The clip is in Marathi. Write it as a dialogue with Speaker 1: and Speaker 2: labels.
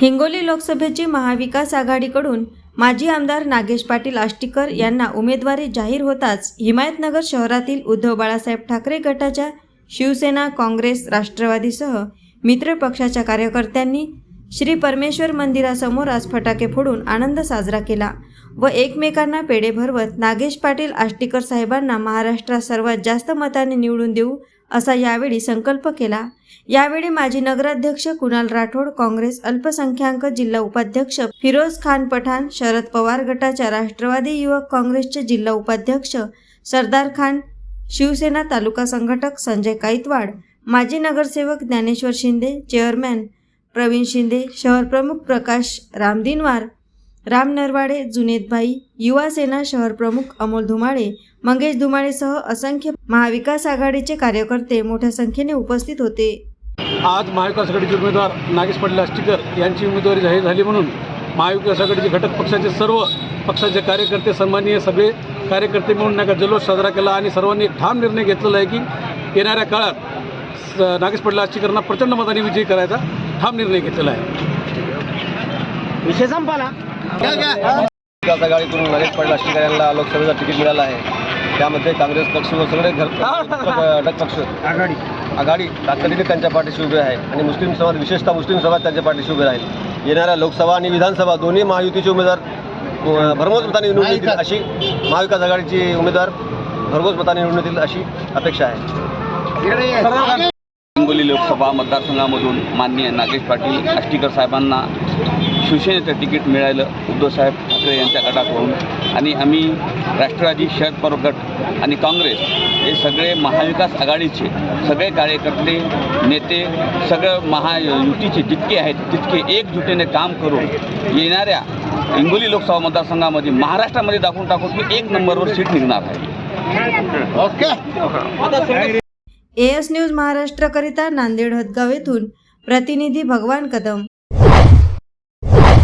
Speaker 1: हिंगोली लोकसभेची महाविकास आघाडीकडून माजी आमदार नागेश पाटील आष्टीकर यांना उमेदवारी जाहीर होताच हिमायतनगर शहरातील उद्धव बाळासाहेब ठाकरे गटाच्या शिवसेना काँग्रेस राष्ट्रवादीसह मित्र पक्षाच्या कार्यकर्त्यांनी श्री परमेश्वर मंदिरासमोर आज फटाके फोडून आनंद साजरा केला व एकमेकांना पेढे भरवत नागेश पाटील आष्टीकर साहेबांना महाराष्ट्रात सर्वात जास्त मताने निवडून देऊ असा यावेळी संकल्प केला. यावेळी माजी नगराध्यक्ष कुणाल राठोड काँग्रेस अल्पसंख्याक जिल्हा उपाध्यक्ष फिरोज खान पठाण शरद पवार गटाच्या राष्ट्रवादी युवक काँग्रेसचे जिल्हा उपाध्यक्ष सरदार खान शिवसेना तालुका संघटक संजय काईतवाड माजी नगरसेवक ज्ञानेश्वर शिंदे चेअरमॅन प्रवीण शिंदे शहर प्रमुख प्रकाश रामदिनवार राम नरवाडे जुनेदभाई युवा सेना शहर प्रमुख अमोल धुमाळे मंगेश धुमाळेसह असंख्य महाविकास आघाडीचे कार्यकर्ते मोठ्या संख्येने उपस्थित होते.
Speaker 2: आज महाविकास आघाडीचे उमेदवार नागेश पाटील आष्टीकर यांची उमेदवारी जाहीर झाली म्हणून महाविकास आघाडीचे घटक पक्षाचे सर्व पक्षाचे कार्यकर्ते सन्माननीय सगळे कार्यकर्ते मिळून नाही का जल्लोष साजरा केला आणि सर्वांनी एक ठाम निर्णय घेतलेला आहे की येणाऱ्या काळात स- नागेश पाटील आष्टीकरांना प्रचंड मताने विजयी करायचा ठाम निर्णय घेतलेला आहे.
Speaker 3: विषय संपला.
Speaker 4: विकास आघाडीकडून नरेश पाटील आष्टीकर यांना लोकसभेचं तिकीट मिळालं आहे. त्यामध्ये काँग्रेस पक्ष व सगळे घर घटक पक्ष.
Speaker 3: आघाडी.
Speaker 4: आघाडी. तातडीने त्यांच्या पाठीशी उभे आहे. आणि मुस्लिम समाज विशेषतः मुस्लिम समाज त्यांच्या पाठीशी उभे राहील. येणाऱ्या लोकसभा आणि विधानसभा दोन्ही महायुतीचे उमेदवार भरघोस मताने निवडून येतील अशी महाविकास आघाडीची उमेदवार भरघोस मताने निवडून येतील अशी अपेक्षा आहे.
Speaker 5: हिंगोली लोकसभा मतदारसंघामधून माननीय नागेश पाटील आष्टीकर साहेबांना शिवसेनेचं तिकीट मिळालं उद्धवसाहेब ठाकरे यांच्या गटाकडून. आणि आम्ही राष्ट्रवादी शरद पवार गट आणि काँग्रेस हे सगळे महाविकास आघाडीचे सगळे कार्यकर्ते नेते सगळं महायुतीचे जितके आहेत तितके एकजुटीने काम करून येणाऱ्या हिंगोली लोकसभा मतदारसंघामध्ये महाराष्ट्रामध्ये दाखवून टाकून की एक नंबरवर सीट निघणार आहे.
Speaker 1: एएस न्यूज महाराष्ट्रकरिता नांदेड हदगाव येथून प्रतिनिधी भगवान कदम.